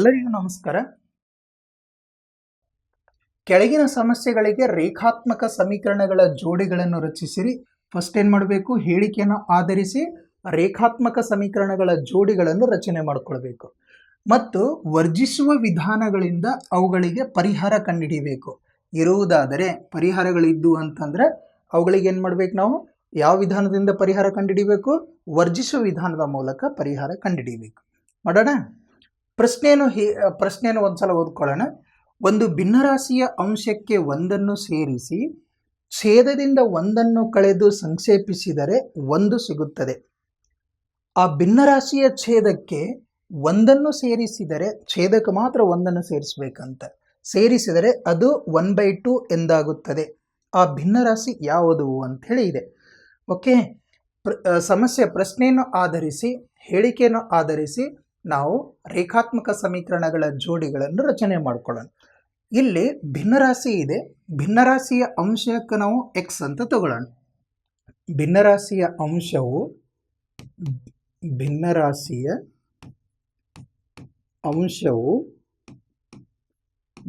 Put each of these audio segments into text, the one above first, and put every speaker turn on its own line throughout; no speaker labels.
ಎಲ್ಲರಿಗೂ ನಮಸ್ಕಾರ. ಕೆಳಗಿನ ಸಮಸ್ಯೆಗಳಿಗೆ ರೇಖಾತ್ಮಕ ಸಮೀಕರಣಗಳ ಜೋಡಿಗಳನ್ನು ರಚಿಸಿರಿ. ಫಸ್ಟ್ ಏನು ಮಾಡಬೇಕು? ಹೇಳಿಕೆಯನ್ನು ಆಧರಿಸಿ ರೇಖಾತ್ಮಕ ಸಮೀಕರಣಗಳ ಜೋಡಿಗಳನ್ನು ರಚನೆ ಮಾಡಿಕೊಳ್ಬೇಕು. ಮತ್ತು ವರ್ಜಿಸುವ ವಿಧಾನಗಳಿಂದ ಅವುಗಳಿಗೆ ಪರಿಹಾರ ಕಂಡುಹಿಡಿಯಬೇಕು ಇರುವುದಾದರೆ ಪರಿಹಾರಗಳಿದ್ದು ಅಂತಂದರೆ ಅವುಗಳಿಗೆ ಏನು ಮಾಡ್ಬೇಕು ನಾವು? ಯಾವ ವಿಧಾನದಿಂದ ಪರಿಹಾರ ಕಂಡುಹಿಡಿಬೇಕು? ವರ್ಜಿಸುವ ವಿಧಾನದ ಮೂಲಕ ಪರಿಹಾರ ಕಂಡುಹಿಡಿಯಬೇಕು ಮಾಡೋಣ? ಪ್ರಶ್ನೆಯನ್ನು ಹೇ ಪ್ರಶ್ನೆಯನ್ನು ಒಂದ್ಸಲ ಓದ್ಕೊಳ್ಳೋಣ. ಒಂದು ಭಿನ್ನರಾಶಿಯ ಅಂಶಕ್ಕೆ ಒಂದನ್ನು ಸೇರಿಸಿ, ಛೇದದಿಂದ ಒಂದನ್ನು ಕಳೆದು ಸಂಕ್ಷೇಪಿಸಿದರೆ ಒಂದು ಸಿಗುತ್ತದೆ. ಆ ಭಿನ್ನರಾಶಿಯ ಛೇದಕ್ಕೆ ಒಂದನ್ನು ಸೇರಿಸಿದರೆ ಛೇದಕ್ಕೆ ಮಾತ್ರ ಒಂದನ್ನು ಸೇರಿಸಬೇಕಂತ. ಸೇರಿಸಿದರೆ ಅದು ಒನ್ ಬೈ ಟು ಎಂದಾಗುತ್ತದೆ. ಆ ಭಿನ್ನರಾಶಿ ಯಾವುದು ಅಂಥೇಳಿ ಇದೆ. ಓಕೆ? ಪ್ರ ಸಮಸ್ಯೆ ಪ್ರಶ್ನೆಯನ್ನು ಆಧರಿಸಿ, ಹೇಳಿಕೆಯನ್ನು ಆಧರಿಸಿ ನಾವು ರೇಖಾತ್ಮಕ ಸಮೀಕರಣಗಳ ಜೋಡಿಗಳನ್ನು ರಚನೆ ಮಾಡ್ಕೊಳ್ಳೋಣ. ಇಲ್ಲಿ ಭಿನ್ನರಾಶಿ ಇದೆ. ಭಿನ್ನರಾಶಿಯ ಅಂಶಕ್ಕೆ ನಾವು ಎಕ್ಸ್ ಅಂತ ತಗೊಳ್ಳೋಣ. ಭಿನ್ನರಾಶಿಯ ಅಂಶವು ಭಿನ್ನರಾಶಿಯ ಅಂಶವು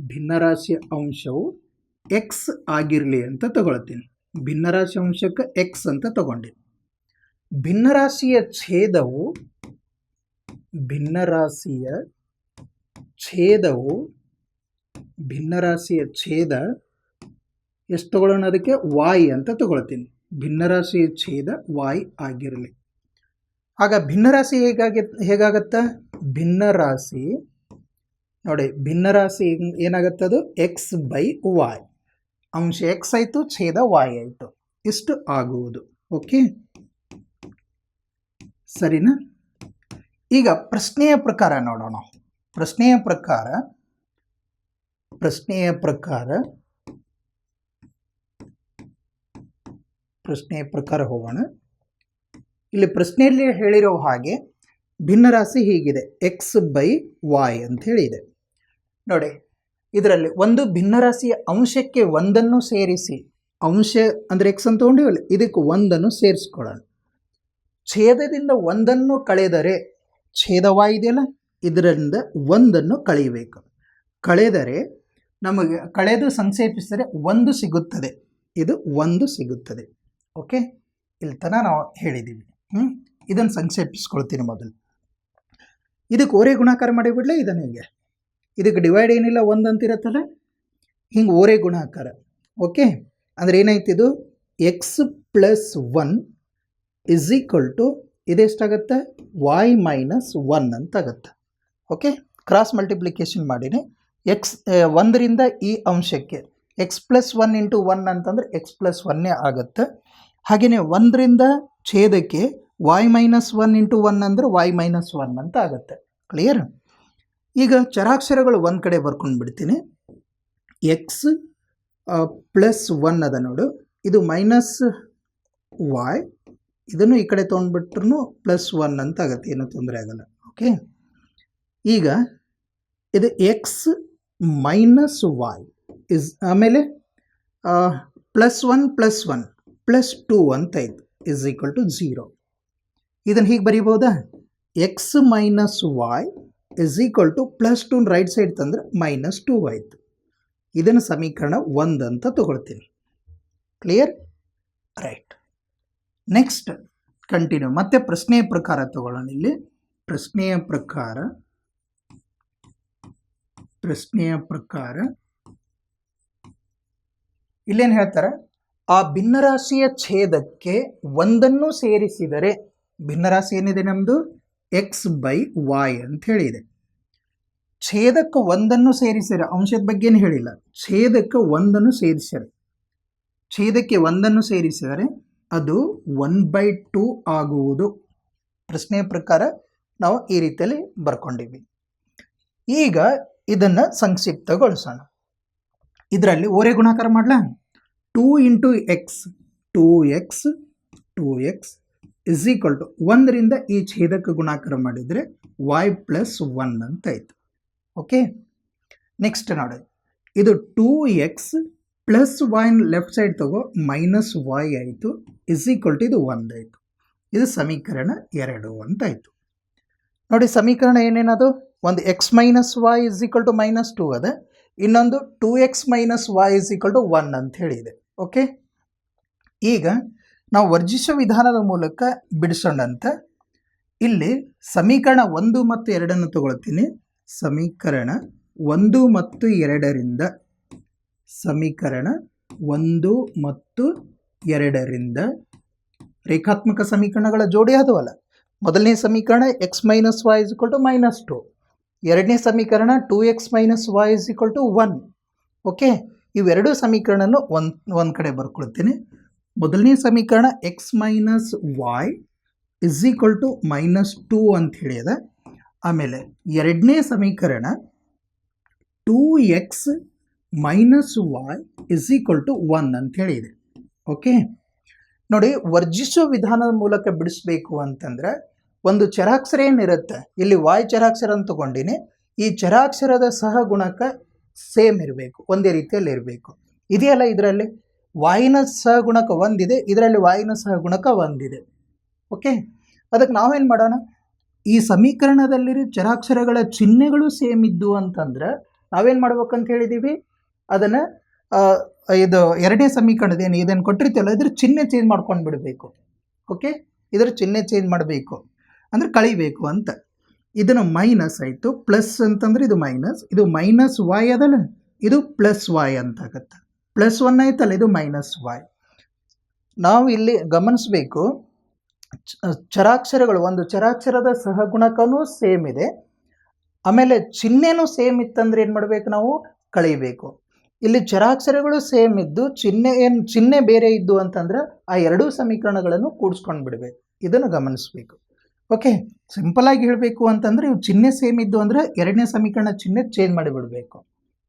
ಭಿನ್ನರಾಶಿಯ ಅಂಶವು ಎಕ್ಸ್ ಆಗಿರಲಿ ಅಂತ ತಗೊಳ್ತೀನಿ. ಭಿನ್ನರಾಶಿ ಅಂಶಕ್ಕೆ ಎಕ್ಸ್ ಅಂತ ತಗೊಂಡೆ ಭಿನ್ನರಾಶಿಯ ಛೇದವು ಭಿನ್ನರಾಶಿಯ ಛೇದವು, ಭಿನ್ನರಾಶಿಯ ಛೇದ ಎಷ್ಟು ತಗೊಳ್ಳೋಣ ಅದಕ್ಕೆ? ವಾಯ್ ಅಂತ ತಗೊಳ್ತೀನಿ. ಭಿನ್ನರಾಶಿಯ ಛೇದ ವಾಯ್ ಆಗಿರಲಿ. ಆಗ ಭಿನ್ನರಾಶಿ ಹೇಗಾಗಿ, ಹೇಗಾಗತ್ತ? ಭಿನ್ನರಾಶಿ, ನೋಡಿ, ಭಿನ್ನರಾಶಿ ಏನಾಗತ್ತೆ ಅದು? ಎಕ್ಸ್ ಬೈ ವಾಯ್ ಅಂಶ ಎಕ್ಸ್ ಆಯಿತು, ಛೇದ ವಾಯ್ ಆಯಿತು. ಇಷ್ಟು ಆಗುವುದು. ಓಕೆ ಸರಿನಾ? ಈಗ ಪ್ರಶ್ನೆಯ ಪ್ರಕಾರ ನೋಡೋಣ. ಪ್ರಶ್ನೆಯ ಪ್ರಕಾರ ಪ್ರಶ್ನೆಯ ಪ್ರಕಾರ ಪ್ರಶ್ನೆಯ ಪ್ರಕಾರ ಹೋಗೋಣ. ಇಲ್ಲಿ ಪ್ರಶ್ನೆಯಲ್ಲಿ ಹೇಳಿರೋ ಹಾಗೆ ಭಿನ್ನರಾಶಿ ಹೀಗಿದೆ. ಎಕ್ಸ್ ಬೈ ವಾಯ್ ಅಂತ ಹೇಳಿದೆ. ನೋಡಿ, ಇದರಲ್ಲಿ ಒಂದು ಭಿನ್ನರಾಶಿಯ ಅಂಶಕ್ಕೆ ಒಂದನ್ನು ಸೇರಿಸಿ, ಅಂಶ ಅಂದರೆ ಎಕ್ಸ್ ಅಂತ ತಗೊಂಡಿವಲ್ಲ, ಇದಕ್ಕೆ ಒಂದನ್ನು ಸೇರಿಸ್ಕೊಳ್ಳೋಣ. ಛೇದದಿಂದ ಒಂದನ್ನು ಕಳೆದರೆ ಛೇದವ ಇದೆಯಲ್ಲ ಇದರಿಂದ ಒಂದನ್ನು ಕಳೆಯಬೇಕು. ಕಳೆದರೆ ನಮಗೆ, ಕಳೆದು ಸಂಕ್ಷೇಪಿಸಿದರೆ ಒಂದು ಸಿಗುತ್ತದೆ. ಇದು ಒಂದು ಸಿಗುತ್ತದೆ. ಓಕೆ? ಇಲ್ಲಿ ತನಕ ನಾವು ಹೇಳಿದ್ದೀವಿ. ಹ್ಞೂ ಇದನ್ನು ಸಂಕ್ಷೇಪಿಸ್ಕೊಳ್ತೀನಿ ಮೊದಲು. ಇದಕ್ಕೆ ಓರೆ ಗುಣಾಕಾರ ಮಾಡಿಬಿಡಲೇ ಇದನ್ನು ಹೀಗೆ. ಇದಕ್ಕೆ ಡಿವೈಡ್ ಏನಿಲ್ಲ, ಒಂದು ಅಂತಿರತ್ತಲ್ಲ? ಹಿಂಗೆ ಓರೆ ಗುಣಾಕಾರ. ಓಕೆ? ಅಂದರೆ ಏನಾಯ್ತಿದು x plus one is equal to ಇದೆಷ್ಟಾಗತ್ತೆ? Y minus one ಅಂತ ಆಗುತ್ತೆ ಓಕೆ ಕ್ರಾಸ್ ಮಲ್ಟಿಪ್ಲಿಕೇಶನ್ ಮಾಡಿನಿ ಎಕ್ಸ್ ಒಂದರಿಂದ ಈ ಅಂಶಕ್ಕೆ x plus one into one ಅಂತಂದರೆ ಎಕ್ಸ್ ಪ್ಲಸ್ ಒನ್ನೇ ಆಗುತ್ತೆ. ಹಾಗೆಯೇ ಒಂದರಿಂದ ಛೇದಕ್ಕೆ y minus one into one ಅಂದರೆ ವಾಯ್ ಮೈನಸ್ ಒನ್ ಅಂತ ಆಗುತ್ತೆ. ಕ್ಲಿಯರ್ ಈಗ ಚರಾಕ್ಷರಗಳು ಒಂದು ಕಡೆ ಬರ್ಕೊಂಡು ಬಿಡ್ತೀನಿ. ಎಕ್ಸ್ ಪ್ಲಸ್ ಒನ್ ಅದ ನೋಡು. ಇದು ಮೈನಸ್ ವಾಯ್ ಇದನ್ನು ಈ ಕಡೆ ತೊಗೊಂಡ್ಬಿಟ್ರು ಪ್ಲಸ್ ಒನ್ ಅಂತ ಆಗುತ್ತೆ, ಏನೂ ತೊಂದರೆ ಆಗಲ್ಲ. ಓಕೆ ಈಗ ಇದು ಎಕ್ಸ್ ಮೈನಸ್ ವೈ ಇಸ್ ಆಮೇಲೆ plus one plus one plus two ಅಂತ ಇತ್ತು. ಇಸ್ ಈಕ್ವಲ್ ಟು ಝೀರೋ ಇದನ್ನು ಹೀಗೆ ಬರೀಬೋದಾ? X minus y is equal to plus two right side ತಂದರೆ ಮೈನಸ್ ಟೂ ಆಯಿತು. ಇದನ್ನು ಸಮೀಕರಣ ಒಂದು ಅಂತ ತಗೊಳ್ತೀನಿ. ಕ್ಲಿಯರ್ ರೈಟ್ ನೆಕ್ಸ್ಟ್ ಕಂಟಿನ್ಯೂ ಮತ್ತೆ ಪ್ರಶ್ನೆಯ ಪ್ರಕಾರ ತಗೊಳ್ಳೋಣ ಇಲ್ಲಿ. ಪ್ರಶ್ನೆಯ ಪ್ರಕಾರ ಪ್ರಶ್ನೆಯ ಪ್ರಕಾರ. ಇಲ್ಲೇನು ಹೇಳ್ತಾರೆ? ಆ ಭಿನ್ನರಾಶಿಯ ಛೇದಕ್ಕೆ ಒಂದನ್ನು ಸೇರಿಸಿದರೆ ಭಿನ್ನರಾಶಿ ಏನಿದೆ ನಮ್ಮದು ಎಕ್ಸ್ ಬೈ ವಾಯ್ ಅಂತ ಹೇಳಿದೆ. ಛೇದಕ್ಕೆ ಒಂದನ್ನು ಸೇರಿಸಿದರೆ, ಅಂಶದ ಬಗ್ಗೆ ಏನು ಹೇಳಿಲ್ಲ. ಛೇದಕ್ಕೆ ಒಂದನ್ನು ಸೇರಿಸಿದರೆ. ಛೇದಕ್ಕೆ ಒಂದನ್ನು ಸೇರಿಸಿದರೆ ಅದು ಒನ್ ಬೈ ಟೂ ಆಗುವುದು. ಪ್ರಶ್ನೆಯ ಪ್ರಕಾರ ನಾವು ಈ ರೀತಿಯಲ್ಲಿ ಬರ್ಕೊಂಡಿವಿ. ಈಗ ಇದನ್ನು ಸಂಕ್ಷಿಪ್ತಗೊಳಿಸೋಣ. ಇದರಲ್ಲಿ ಓರೆ ಗುಣಾಕಾರ ಮಾಡಲ? Two into x two x two x is equal to ಒಂದರಿಂದ ಈ ಛೇದಕ್ಕೆ ಗುಣಾಕಾರ ಮಾಡಿದರೆ ವೈ ಪ್ಲಸ್ ಒನ್ ಅಂತ ಆಯಿತು. ಓಕೆ ನೆಕ್ಸ್ಟ್ ನೋಡಿ. ಇದು two x plus y left side ತಗೋ ಮೈನಸ್ ವೈ ಆಯಿತು ಇಸ್ ಈಕ್ವಲ್ ಟು ಇದು ಒಂದಾಯಿತು ಇದು ಸಮೀಕರಣ ಎರಡು ಅಂತ ಆಯಿತು. ನೋಡಿ, ಸಮೀಕರಣ ಏನೇನದು? ಒಂದು x minus y is equal to minus two ಅದ. ಇನ್ನೊಂದು two x minus y is equal to one ಅಂತ ಹೇಳಿದೆ. ಓಕೆ ಈಗ ನಾವು ವರ್ಜಿಸೋ ವಿಧಾನದ ಮೂಲಕ ಬಿಡಿಸೋಣಂತ. ಇಲ್ಲಿ ಸಮೀಕರಣ ಒಂದು ಮತ್ತು ಎರಡನ್ನು ತಗೊಳ್ತೀನಿ. ಸಮೀಕರಣ ಒಂದು ಮತ್ತು ಎರಡರಿಂದ ಸಮೀಕರಣ ಒಂದು ಮತ್ತು ಎರಡರಿಂದ ರೇಖಾತ್ಮಕ ಸಮೀಕರಣಗಳ ಜೋಡಿ ಆದವಲ್ಲ. ಮೊದಲನೇ ಸಮೀಕರಣ x minus y is equal to minus two ಎರಡನೇ ಸಮೀಕರಣ two x minus y is equal to one okay ಇವೆರಡು ಸಮೀಕರಣನು ಒಂದು ಒಂದು ಕಡೆ ಬರ್ಕೊಳ್ತೀನಿ. ಮೊದಲನೇ ಸಮೀಕರಣ x minus y is equal to minus two ಅಂತ ಹೇಳಿದೆ. ಆಮೇಲೆ ಎರಡನೇ ಸಮೀಕರಣ two x minus y is equal to one ಅಂತ ಹೇಳಿದೆ. ಓಕೆ ನೋಡಿ, ವರ್ಜಿಸುವ ವಿಧಾನದ ಮೂಲಕ ಬಿಡಿಸ್ಬೇಕು ಅಂತಂದ್ರೆ, ಒಂದು ಚರಾಕ್ಷರ ಏನಿರುತ್ತೆ ಇಲ್ಲಿ ವಾಯ್ ಚರಾಕ್ಷರ ಅಂತ ತಗೊಂಡಿನಿ, ಈ ಚರಾಕ್ಷರದ ಸಹಗುಣಕ ಸೇಮ್ ಇರಬೇಕು, ಒಂದೇ ರೀತಿಯಲ್ಲಿ ಇರಬೇಕು. ಇದೆಯಲ್ಲ ಇದರಲ್ಲಿ? ವಾಯಿನ ಸಹಗುಣಕ ಒಂದಿದೆ, ಇದರಲ್ಲಿ ವಾಯಿನ ಸಹಗುಣಕ ಒಂದಿದೆ. ಓಕೆ ಅದಕ್ಕೆ ನಾವೇನು ಮಾಡೋಣ? ಈ ಸಮೀಕರಣದಲ್ಲಿರೋ ಚರಾಕ್ಷರಗಳ ಚಿಹ್ನೆಗಳು ಸೇಮ್ ಇದ್ದು ಅಂತಂದ್ರೆ, ನಾವೇನು ಮಾಡ್ಬೇಕಂತ ಹೇಳಿದ್ದೀವಿ ಅದನ್ನು ಇದು ಎರಡನೇ ಸಮೀಕರಣದ ಏನು ಇದನ್ನು ಕೊಟ್ಟಿರ್ತೀವಲ್ಲ, ಇದ್ರ ಚಿಹ್ನೆ ಚೇಂಜ್ ಮಾಡ್ಕೊಂಡು ಬಿಡಬೇಕು. ಓಕೆ ಇದರ ಚಿಹ್ನೆ ಚೇಂಜ್ ಮಾಡಬೇಕು. ಅಂದರೆ ಕಳಿಬೇಕು ಅಂತ. ಇದನ್ನು ಮೈನಸ್ ಆಯಿತು ಪ್ಲಸ್ ಅಂತಂದ್ರೆ ಇದು ಮೈನಸ್ ಇದು ಮೈನಸ್ ವಾಯ್ ಅದಲ್ಲ, ಇದು ಪ್ಲಸ್ ವಾಯ್ ಅಂತ ಆಗುತ್ತೆ ಪ್ಲಸ್ ಒನ್ ಆಯ್ತಲ್ಲ, ಇದು ಮೈನಸ್ ವಾಯ್ ನಾವು ಇಲ್ಲಿ ಗಮನಿಸಬೇಕು ಚರಾಕ್ಷರಗಳು, ಒಂದು ಚರಾಕ್ಷರದ ಸಹಗುಣಕನೂ ಸೇಮ್ ಇದೆ. ಆಮೇಲೆ ಚಿಹ್ನೆನೂ ಸೇಮ್ ಇತ್ತಂದ್ರೆ ಏನು ಮಾಡಬೇಕು ನಾವು? ಕಳೀಬೇಕು. ಇಲ್ಲಿ ಚರಾಕ್ಷರಗಳು ಸೇಮ್ ಇದ್ದು, ಚಿಹ್ನೆ ಏನು, ಚಿಹ್ನೆ ಬೇರೆ ಇದ್ದು ಅಂತಂದ್ರೆ ಆ ಎರಡೂ ಸಮೀಕರಣಗಳನ್ನು ಕೂಡಿಸ್ಕೊಂಡು ಬಿಡಬೇಕು ಇದನ್ನು ಗಮನಿಸಬೇಕು. ಓಕೆ ಸಿಂಪಲಾಗಿ ಹೇಳಬೇಕು ಅಂತಂದರೆ ಇವು ಚಿಹ್ನೆ ಸೇಮ್ ಇದ್ದು ಅಂದರೆ ಎರಡನೇ ಸಮೀಕರಣ ಚಿಹ್ನೆ ಚೇಂಜ್ ಮಾಡಿಬಿಡಬೇಕು.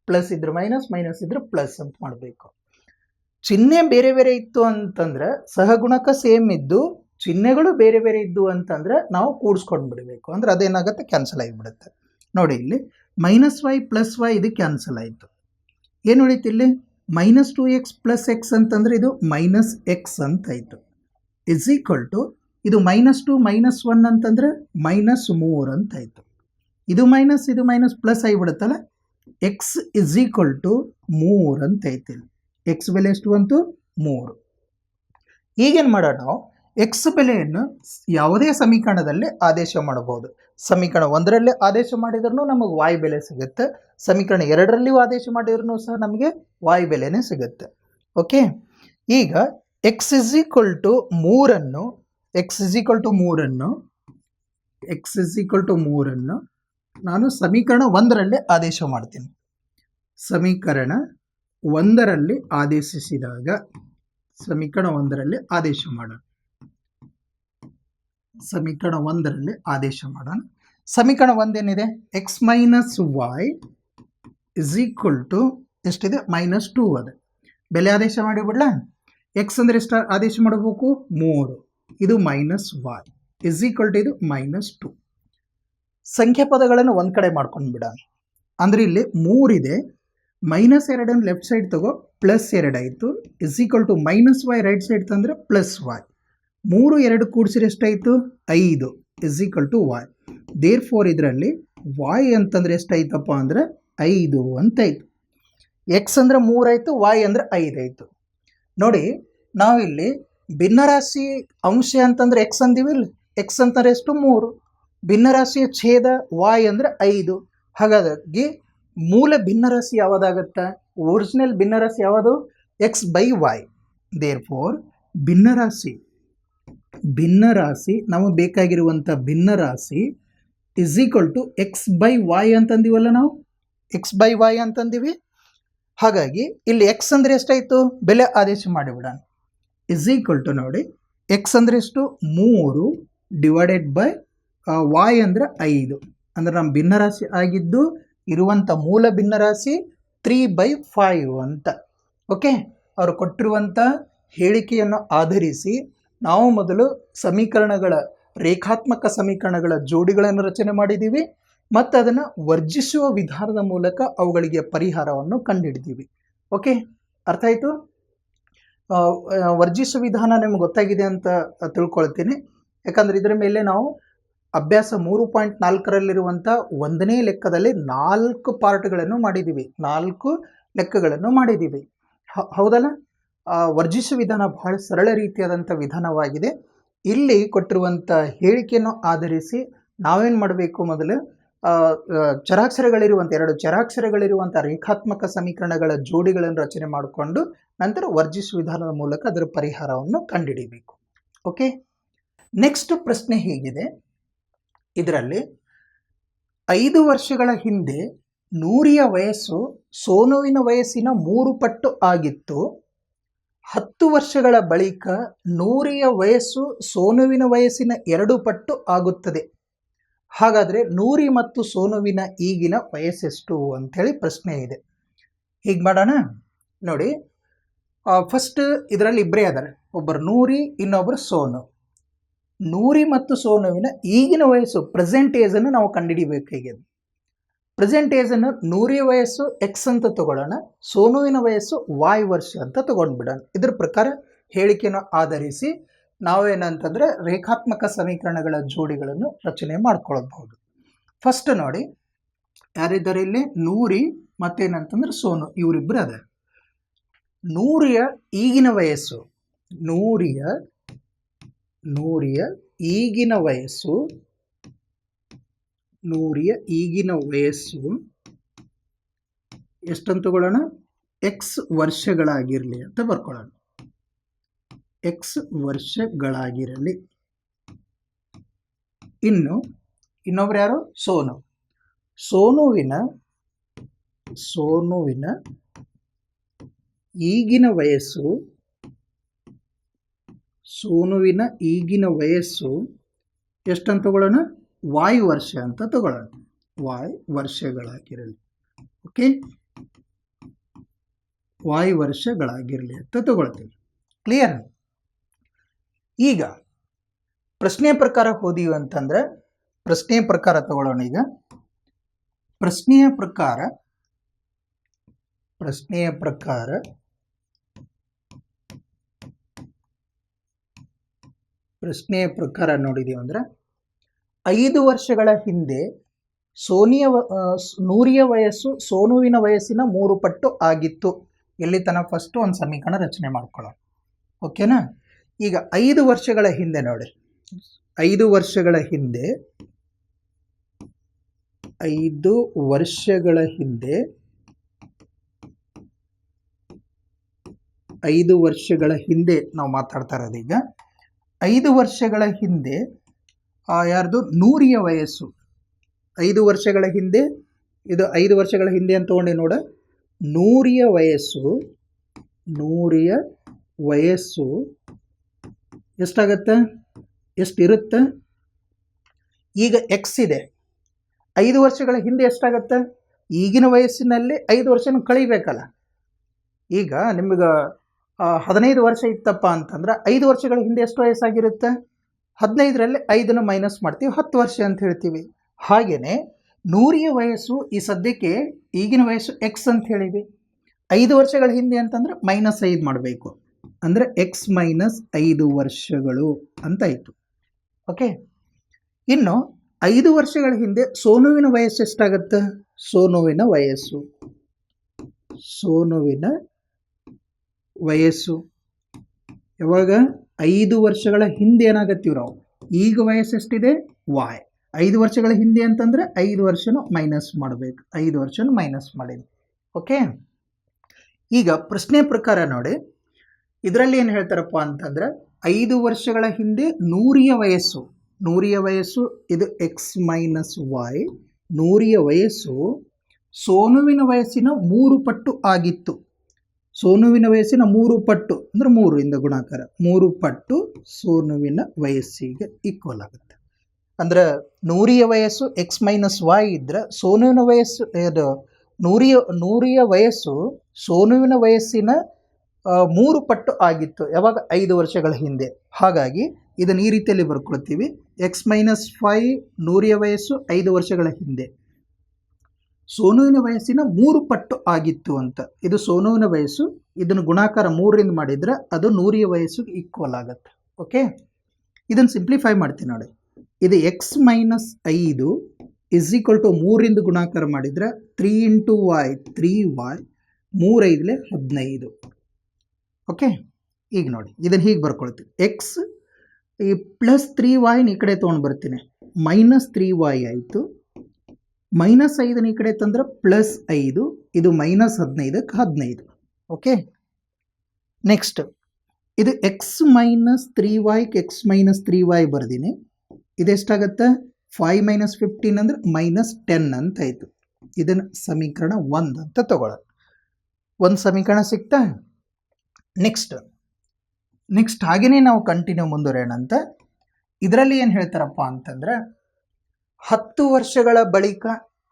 ಪ್ಲಸ್ ಇದ್ರೆ ಮೈನಸ್ ಮೈನಸ್ ಇದ್ರೆ ಪ್ಲಸ್ ಅಂತ ಮಾಡಬೇಕು. ಚಿಹ್ನೆ ಬೇರೆ ಬೇರೆ ಇತ್ತು ಅಂತಂದ್ರೆ ಸಹಗುಣಕ ಸೇಮ್ ಇದ್ದು, ಚಿಹ್ನೆಗಳು ಬೇರೆ ಬೇರೆ ಇದ್ದು ಅಂತಂದ್ರೆ ನಾವು ಕೂಡಿಸ್ಕೊಂಡು ಬಿಡಬೇಕು ಅಂದ್ರೆ ಅದೇನಾಗುತ್ತೆ? ಕ್ಯಾನ್ಸಲ್ ಆಗಿಬಿಡುತ್ತೆ. ನೋಡಿ ಇಲ್ಲಿ ಮೈನಸ್ ವೈ ಪ್ಲಸ್ ವೈ ಇದು ಕ್ಯಾನ್ಸಲ್ ಆಯಿತು. ಏನು ಉಳಿತು ಇಲ್ಲಿ? Minus two x plus x ಅಂತಂದ್ರೆ ಇದು ಮೈನಸ್ ಎಕ್ಸ್ ಅಂತ ಆಯಿತು. ಇಸ್ ಈಕ್ವಲ್ ಟು ಇದು ಮೈನಸ್ ಟು ಮೈನಸ್ ಒನ್ ಅಂತಂದ್ರೆ ಮೈನಸ್ ಮೂರು ಅಂತ ಆಯಿತು. ಇದು ಮೈನಸ್ ಇದು ಮೈನಸ್ ಪ್ಲಸ್ ಆಗಿಬಿಡುತ್ತಲ್ಲ? ಎಕ್ಸ್ ಇಸ್ ಈಕ್ವಲ್ ಟು ಮೂರು ಅಂತ ಐತಿ ಎಕ್ಸ್ ಬೆಲೆ ಎಷ್ಟು ಬಂತು? ಮೂರು. ಈಗೇನು ಮಾಡೋಣ? ಎಕ್ಸ್ ಬೆಲೆಯನ್ನು ಯಾವುದೇ ಸಮೀಕರಣದಲ್ಲಿ ಆದೇಶ ಮಾಡಬಹುದು ಸಮೀಕರಣ ಒಂದರಲ್ಲಿ ಆದೇಶ ಮಾಡಿದ್ರೂ ನಮಗೆ ವಾಯು ಬೆಲೆ ಸಿಗುತ್ತೆ. ಸಮೀಕರಣ ಎರಡರಲ್ಲಿಯೂ ಆದೇಶ ಮಾಡಿದ್ರೂ ಸಹ ನಮಗೆ ವಾಯು ಬೆಲೆನೇ ಸಿಗುತ್ತೆ. ಓಕೆ ಈಗ ಎಕ್ಸ್ ಇಸ್ ಈಕ್ವಲ್ ಟು ಮೂರನ್ನು ಎಕ್ಸ್ ಇಸ್ ಈಕ್ವಲ್ ಟು ಮೂರನ್ನು ಎಕ್ಸ್ ಇಸ್ ಈಕ್ವಲ್ ಟು ಮೂರನ್ನು ನಾನು ಸಮೀಕರಣ ಒಂದರಲ್ಲಿ ಆದೇಶ ಮಾಡ್ತೀನಿ. ಸಮೀಕರಣ ಒಂದರಲ್ಲಿ ಆದೇಶಿಸಿದಾಗ, ಸಮೀಕರಣ ಒಂದರಲ್ಲಿ ಆದೇಶ ಮಾಡೋಣ. ಸಮೀಕರಣ ಒಂದರಲ್ಲಿ ಆದೇಶ ಮಾಡೋಣ. ಸಮೀಕರಣ ಒಂದೇನಿದೆ? X minus y is equal to ಎಷ್ಟಿದೆ? ಮೈನಸ್ ಟೂ ಅದೇ. ಬೆಲೆ ಆದೇಶ ಮಾಡಿಬಿಡ್ಲಾ ಎಕ್ಸ್ ಅಂದರೆ ಎಷ್ಟು ಆದೇಶ ಮಾಡಬೇಕು? ಮೂರು. ಇದು minus Y is equal to ಇದು ಮೈನಸ್ ಟು ಸಂಖ್ಯಾ ಪದಗಳನ್ನು ಒಂದು ಕಡೆ ಮಾಡ್ಕೊಂಡು ಬಿಡೋಣ ಅಂದರೆ ಇಲ್ಲಿ ಮೂರಿದೆ. ಮೈನಸ್ ಎರಡನ್ನು ಲೆಫ್ಟ್ ಸೈಡ್ ತಗೋ plus ಎರಡಾಯಿತು is equal to minus y right side ತಂದರೆ ಪ್ಲಸ್ ವೈ ಮೂರು, ಎರಡು ಕೂಡಿಸಿರೆ ಎಷ್ಟಾಯಿತು ಐದು. Is equal to y therefore ಇದರಲ್ಲಿ ವಾಯ್ ಅಂತಂದ್ರೆ ಎಷ್ಟಾಯ್ತಪ್ಪ ಅಂದರೆ ಐದು ಅಂತಾಯಿತು. ಎಕ್ಸ್ ಅಂದರೆ ಮೂರಾಯಿತು ವಾಯ್ ಅಂದರೆ ಐದಾಯಿತು. ನೋಡಿ, ನಾವಿಲ್ಲಿ ಭಿನ್ನರಾಶಿ ಅಂಶ ಅಂತಂದ್ರೆ ಎಕ್ಸ್ ಅಂದಿವಿಲ್ಲ ಎಕ್ಸ್ ಅಂತಂದ್ರೆ ಎಷ್ಟು? ಮೂರು. ಭಿನ್ನರಾಶಿಯ ಛೇದ ವಾಯ್ ಅಂದರೆ ಐದು. ಹಾಗಾಗಿ ಮೂಲ ಭಿನ್ನರಾಶಿ ಯಾವುದಾಗತ್ತೆ? ಒರಿಜಿನಲ್ ಭಿನ್ನರಾಶಿ ಯಾವುದು? X by y therefore ಭಿನ್ನರಾಶಿ. ಭಿನ್ನರಾಶಿ, ನಮಗೆ ಬೇಕಾಗಿರುವಂಥ ಭಿನ್ನರಾಶಿ is equal to x by y ಅಂತಂದಿವಲ್ಲ ನಾವು? ಎಕ್ಸ್ ಬೈ ವಾಯ್ ಅಂತಂದಿವಿ. ಹಾಗಾಗಿ ಇಲ್ಲಿ ಎಕ್ಸ್ ಅಂದರೆ ಎಷ್ಟಾಯಿತು? ಬೆಲೆ ಆದೇಶ ಮಾಡಿಬಿಡೋಣ. ಇಸ್ ಈಕ್ವಲ್ ಟು ನೋಡಿ ಎಕ್ಸ್ ಅಂದರೆ ಎಷ್ಟು? ಮೂರು ಡಿವೈಡೆಡ್ ಬೈ ವಾಯ್ ಅಂದರೆ ಐದು. ಅಂದರೆ ನಮ್ಮ ಭಿನ್ನರಾಶಿ ಆಗಿದ್ದು ಇರುವಂಥ ಮೂಲ ಭಿನ್ನರಾಶಿ ತ್ರೀ ಬೈ ಫೈವ್ ಅಂತ. ಓಕೆ ಅವರು ಕೊಟ್ಟಿರುವಂಥ ಹೇಳಿಕೆಯನ್ನು ಆಧರಿಸಿ ನಾವು ಮೊದಲು ಸಮೀಕರಣಗಳ ರೇಖಾತ್ಮಕ ಸಮೀಕರಣಗಳ ಜೋಡಿಗಳನ್ನು ರಚನೆ ಮಾಡಿದ್ದೀವಿ ಮತ್ತು ಅದನ್ನು ವರ್ಜಿಸುವ ವಿಧಾನದ ಮೂಲಕ ಅವುಗಳಿಗೆ ಪರಿಹಾರವನ್ನು ಕಂಡುಹಿಡಿದೀವಿ. ಓಕೆ ಅರ್ಥ ಆಯಿತು? ವರ್ಜಿಸುವ ವಿಧಾನ ನಿಮ್ಗೆ ಗೊತ್ತಾಗಿದೆ ಅಂತ ತಿಳ್ಕೊಳ್ತೀನಿ. ಯಾಕಂದರೆ ಇದರ ಮೇಲೆ ನಾವು ಅಭ್ಯಾಸ ಮೂರು ಪಾಯಿಂಟ್ ನಾಲ್ಕರಲ್ಲಿರುವಂಥ ಒಂದನೇ ಲೆಕ್ಕದಲ್ಲಿ ನಾಲ್ಕು ಪಾರ್ಟ್ಗಳನ್ನು ಮಾಡಿದ್ದೀವಿ. ನಾಲ್ಕು ಲೆಕ್ಕಗಳನ್ನು ಮಾಡಿದ್ದೀವಿ. ಹೌದಲ್ಲ? ವರ್ಜಿಸುವ ವಿಧಾನ ಬಹಳ ಸರಳ ರೀತಿಯಾದಂಥ ವಿಧಾನವಾಗಿದೆ. ಇಲ್ಲಿ ಕೊಟ್ಟಿರುವಂಥ ಹೇಳಿಕೆಯನ್ನು ಆಧರಿಸಿ ನಾವೇನು ಮಾಡಬೇಕು ಮೊದಲು ಚರಾಕ್ಷರಗಳಿರುವಂಥ ಎರಡು ಚರಾಕ್ಷರಗಳಿರುವಂಥ ರೇಖಾತ್ಮಕ ಸಮೀಕರಣಗಳ ಜೋಡಿಗಳನ್ನು ರಚನೆ ಮಾಡಿಕೊಂಡು ನಂತರ ವರ್ಜಿಸುವ ವಿಧಾನದ ಮೂಲಕ ಅದರ ಪರಿಹಾರವನ್ನು ಕಂಡುಹಿಡಿಬೇಕು. ಓಕೆ ನೆಕ್ಸ್ಟ್ ಪ್ರಶ್ನೆ ಹೀಗಿದೆ. ಇದರಲ್ಲಿ ಐದು ವರ್ಷಗಳ ಹಿಂದೆ ನೂರಿಯ ವಯಸ್ಸು ಸೋನುವಿನ ವಯಸ್ಸಿನ ಮೂರು ಪಟ್ಟು ಆಗಿತ್ತು. ಹತ್ತು ವರ್ಷಗಳ ಬಳಿಕ ನೂರಿಯ ವಯಸ್ಸು ಸೋನುವಿನ ವಯಸ್ಸಿನ ಎರಡು ಪಟ್ಟು ಆಗುತ್ತದೆ. ಹಾಗಾದರೆ ನೂರಿ ಮತ್ತು ಸೋನುವಿನ ಈಗಿನ ವಯಸ್ಸೆಷ್ಟು ಅಂಥೇಳಿ ಪ್ರಶ್ನೆ ಇದೆ. ಹೀಗೆ ಮಾಡೋಣ. ನೋಡಿ ಫಸ್ಟ್ ಇದರಲ್ಲಿ ಇಬ್ಬರೇ ಅದಾರೆ. ಒಬ್ಬರು ನೂರಿ ಇನ್ನೊಬ್ಬರು ಸೋನು. ನೂರಿ ಮತ್ತು ಸೋನುವಿನ ಈಗಿನ ವಯಸ್ಸು ಪ್ರೆಸೆಂಟ್ ಏಜನ್ನು ನಾವು ಕಂಡುಹಿಡಿಬೇಕಾಗಿದೆ ಪ್ರೆಸೆಂಟ್ ಏಜನ್ನು ನೂರೇ ವಯಸ್ಸು ಎಕ್ಸ್ ಅಂತ ತಗೊಳ್ಳೋಣ, ಸೋನುವಿನ ವಯಸ್ಸು ವಾಯ್ ವರ್ಷ ಅಂತ ತಗೊಂಡ್ಬಿಡೋಣ. ಇದ್ರ ಪ್ರಕಾರ ಹೇಳಿಕೆಯನ್ನು ಆಧರಿಸಿ ನಾವೇನಂತಂದರೆ ರೇಖಾತ್ಮಕ ಸಮೀಕರಣಗಳ ಜೋಡಿಗಳನ್ನು ರಚನೆ ಮಾಡ್ಕೊಳ್ಬಹುದು. ಫಸ್ಟ್ ನೋಡಿ, ಯಾರಿದ್ದಾರೆ ಇಲ್ಲಿ? ನೂರಿ, ಮತ್ತೇನಂತಂದ್ರೆ ಸೋನು ಇವರಿಬ್ಬರು ಅದ. ನೂರಿಯ ಈಗಿನ ವಯಸ್ಸು, ನೂರಿಯ ನೂರಿಯ ಈಗಿನ ವಯಸ್ಸು ನೂರಿಯ ಈಗಿನ ವಯಸ್ಸು ಎಷ್ಟಂತ ತಗೊಳ್ಳೋಣ ಎಕ್ಸ್ ವರ್ಷಗಳಾಗಿರಲಿ ಅಂತ ಬರ್ಕೊಳ್ಳೋಣ. ಎಕ್ಸ್ ವರ್ಷಗಳಾಗಿರಲಿ. ಇನ್ನು ಇನ್ನೊಬ್ರು ಯಾರು? ಸೋನು. ಸೋನುವಿನ ಸೋನುವಿನ ಈಗಿನ ವಯಸ್ಸು, ಸೋನುವಿನ ಈಗಿನ ವಯಸ್ಸು ಎಷ್ಟಂತ ತಗೊಳ್ಳೋಣ ವಾಯ್ ವರ್ಷ ಅಂತ ತಗೊಳ್ಳೋಣ ವಾಯ್ ವರ್ಷಗಳಾಗಿರಲಿ. ಓಕೆ ವಾಯ್ ವರ್ಷಗಳಾಗಿರಲಿ ಅಂತ ತಗೊಳ್ತೀವಿ. ಕ್ಲಿಯರ್ ಈಗ ಪ್ರಶ್ನೆ ಪ್ರಕಾರ ಹೋದೀವಿ ಅಂತಂದ್ರೆ, ಪ್ರಶ್ನೆ ಪ್ರಕಾರ ತಗೊಳ್ಳೋಣ ಈಗ. ಪ್ರಶ್ನೆಯ ಪ್ರಕಾರ ಪ್ರಶ್ನೆಯ ಪ್ರಕಾರ ಪ್ರಶ್ನೆಯ ಪ್ರಕಾರ ನೋಡಿದೀವಿ ಅಂದ್ರೆ ಐದು ವರ್ಷಗಳ ಹಿಂದೆ ಸೋನಿಯ ನೂರಿಯ ವಯಸ್ಸು ಸೋನುವಿನ ವಯಸ್ಸಿನ ಮೂರು ಪಟ್ಟು ಆಗಿತ್ತು. ಎಲ್ಲಿ ತನಕ? ಫಸ್ಟು ಒಂದು ಸಮೀಕರಣ ರಚನೆ ಮಾಡ್ಕೊಳ್ಳೋಣ. ಓಕೆನಾ ಈಗ ಐದು ವರ್ಷಗಳ ಹಿಂದೆ ನೋಡಿ. ಐದು ವರ್ಷಗಳ ಹಿಂದೆ, ಐದು ವರ್ಷಗಳ ಹಿಂದೆ, ಐದು ವರ್ಷಗಳ ಹಿಂದೆ ನಾವು ಮಾತಾಡ್ತಾ ಇರೋದು ಈಗ. ಐದು ವರ್ಷಗಳ ಹಿಂದೆ ಯಾರ್ದು? ನೂರಿಯ ವಯಸ್ಸು. ಐದು ವರ್ಷಗಳ ಹಿಂದೆ ಇದು ಐದು ವರ್ಷಗಳ ಹಿಂದೆ ಅಂತ ತೊಗೊಂಡೆ ನೋಡ. ನೂರಿಯ ವಯಸ್ಸು ನೂರಿಯ ವಯಸ್ಸು ಎಷ್ಟಾಗತ್ತೆ? ಎಷ್ಟಿರುತ್ತೆ? ಈಗ ಎಕ್ಸ್ ಇದೆ. ಐದು ವರ್ಷಗಳ ಹಿಂದೆ ಎಷ್ಟಾಗತ್ತೆ? ಈಗಿನ ವಯಸ್ಸಿನಲ್ಲಿ ಐದು ವರ್ಷನ ಕಳಿಬೇಕಲ್ಲ. ಈಗ ನಿಮ್ಗೆ ಆ, ಹದಿನೈದು ವರ್ಷ ಇತ್ತಪ್ಪ ಅಂತಂದ್ರೆ ಐದು ವರ್ಷಗಳ ಹಿಂದೆ ಎಷ್ಟು ವಯಸ್ಸಾಗಿರುತ್ತೆ? ಹದಿನೈದರಲ್ಲಿ ಐದನ್ನು ಮೈನಸ್ ಮಾಡ್ತೀವಿ, ಹತ್ತು ವರ್ಷ ಅಂತ ಹೇಳ್ತೀವಿ. ಹಾಗೆಯೇ ನೂರಿಯ ವಯಸ್ಸು ಈ ಸದ್ಯಕ್ಕೆ ಈಗಿನ ವಯಸ್ಸು ಎಕ್ಸ್ ಅಂತ ಹೇಳಿವಿ ಐದು ವರ್ಷಗಳ ಹಿಂದೆ ಅಂತಂದ್ರೆ ಮೈನಸ್ ಐದು ಮಾಡಬೇಕು. ಅಂದರೆ ಎಕ್ಸ್ ಮೈನಸ್ ಐದು ವರ್ಷಗಳು ಅಂತಾಯಿತು. ಓಕೆ ಇನ್ನು ಐದು ವರ್ಷಗಳ ಹಿಂದೆ ಸೋನುವಿನ ವಯಸ್ಸು ಎಷ್ಟಾಗತ್ತೆ? ಸೋನುವಿನ ವಯಸ್ಸು. ಸೋನುವಿನ ವಯಸ್ಸು. ಯಾವಾಗ? ಐದು ವರ್ಷಗಳ ಹಿಂದೆ ಏನಾಗತ್ತೀವಿ ನಾವು ಈಗ ವಯಸ್ಸು ಎಷ್ಟಿದೆ? ವಾಯ್ ಐದು ವರ್ಷಗಳ ಹಿಂದೆ ಅಂತಂದರೆ ಐದು ವರ್ಷನೂ ಮೈನಸ್ ಮಾಡಬೇಕು. ಐದು ವರ್ಷನೂ ಮೈನಸ್ ಮಾಡಿದೆ ಓಕೆ ಈಗ ಪ್ರಶ್ನೆ ಪ್ರಕಾರ ನೋಡಿ. ಇದರಲ್ಲಿ ಏನು ಹೇಳ್ತಾರಪ್ಪ ಅಂತಂದ್ರೆ ಐದು ವರ್ಷಗಳ ಹಿಂದೆ ನೂರಿಯ ವಯಸ್ಸು. ನೂರಿಯ ವಯಸ್ಸು ಇದು ಎಕ್ಸ್ ಮೈನಸ್ ವಾಯ್ ನೂರಿಯ ವಯಸ್ಸು ಸೋನುವಿನ ವಯಸ್ಸಿನ ಮೂರು ಪಟ್ಟು ಆಗಿತ್ತು. ಸೋನುವಿನ ವಯಸ್ಸಿನ ಮೂರು ಪಟ್ಟು, ಅಂದ್ರೆ ಮೂರು ಇಂದ ಗುಣಾಕಾರ, ಮೂರು ಪಟ್ಟು ಸೋನುವಿನ ವಯಸ್ಸಿಗೆ ಈಕ್ವಲ್ ಆಗುತ್ತೆ. ಅಂದ್ರೆ ನೂರಿಯ ವಯಸ್ಸು ಎಕ್ಸ್ ಮೈನಸ್ ವೈ ಇದ್ದರೆ ಸೋನುವಿನ ವಯಸ್ಸು ಅದು ನೂರಿಯ ನೂರಿಯ ವಯಸ್ಸು ಸೋನುವಿನ ವಯಸ್ಸಿನ ಮೂರು ಪಟ್ಟು ಆಗಿತ್ತು, ಯಾವಾಗ? ಐದು ವರ್ಷಗಳ ಹಿಂದೆ. ಹಾಗಾಗಿ ಇದನ್ನು ಈ ರೀತಿಯಲ್ಲಿ ಬರ್ಕೊಳ್ತೀವಿ. ಎಕ್ಸ್ ಮೈನಸ್ ಫೈ ನೂರಿಯ ವಯಸ್ಸು ಐದು ವರ್ಷಗಳ ಹಿಂದೆ. ಸೋನುವಿನ ವಯಸ್ಸಿನ ಮೂರು ಪಟ್ಟು ಆಗಿತ್ತು ಅಂತ. ಇದು ಸೋನುವಿನ ವಯಸ್ಸು, ಇದನ್ನು ಗುಣಾಕಾರ ಮೂರರಿಂದ ಮಾಡಿದ್ರೆ ಅದು ನೂರಿಯ ವಯಸ್ಸು ಈಕ್ವಲ್ ಆಗುತ್ತೆ. ಓಕೆ ಇದನ್ನು ಸಿಂಪ್ಲಿಫೈ ಮಾಡ್ತೀನಿ ನೋಡಿ. ಇದು ಎಕ್ಸ್ ಮೈನಸ್ ಐದು ಇಸ್ ಈಕ್ವಲ್ ಟು ಮೂರಿಂದ ಗುಣಾಕಾರ ಮಾಡಿದರೆ three into Y three Y ಮೂರೈದಲೆ ಹದಿನೈದು. ಓಕೆ ಈಗ ನೋಡಿ, ಇದನ್ನು ಹೀಗೆ ಬರ್ಕೊಳ್ತೀವಿ ಎಕ್ಸ್ ಈ ಪ್ಲಸ್ ತ್ರೀ ವಾಯ್ನ ಈ ಕಡೆ ತೊಗೊಂಡು ಬರ್ತೀನಿ. ಮೈನಸ್ ತ್ರೀ ವಾಯ್ ಆಯಿತು. ಮೈನಸ್ ಐದನ ಈ ಕಡೆ ತಂದ್ರೆ ಪ್ಲಸ್ ಐದು, ಇದು ಮೈನಸ್ ಹದಿನೈದಕ್ಕೆ ಹದಿನೈದು. ಓಕೆ ನೆಕ್ಸ್ಟ್ ಇದು ಎಕ್ಸ್ ಮೈನಸ್ ತ್ರೀ ವಾಯ್ಗೆ ಎಕ್ಸ್ ಮೈನಸ್ ತ್ರೀ ವೈ ಬರ್ದೀನಿ. ಇದೆಷ್ಟಾಗತ್ತೆ ಫೈವ್ ಮೈನಸ್ ಫಿಫ್ಟೀನ್ ಅಂದ್ರೆ ಮೈನಸ್ ಟೆನ್ ಅಂತ ಆಯಿತು. ಇದನ್ನು ಸಮೀಕರಣ ಒಂದು ಅಂತ ತಗೊಳ್ಳೋಣ ಒಂದು ಸಮೀಕರಣ ಸಿಗ್ತಾ ನೆಕ್ಸ್ಟ್ ನೆಕ್ಸ್ಟ್ ಹಾಗೆಯೇ ನಾವು ಕಂಟಿನ್ಯೂ ಮುಂದುವರೆಯೋಣ ಅಂತ ಇದರಲ್ಲಿ ಏನು ಹೇಳ್ತಾರಪ್ಪ ಅಂತಂದ್ರೆ ಹತ್ತು ವರ್ಷಗಳ ಬಳಿಕ,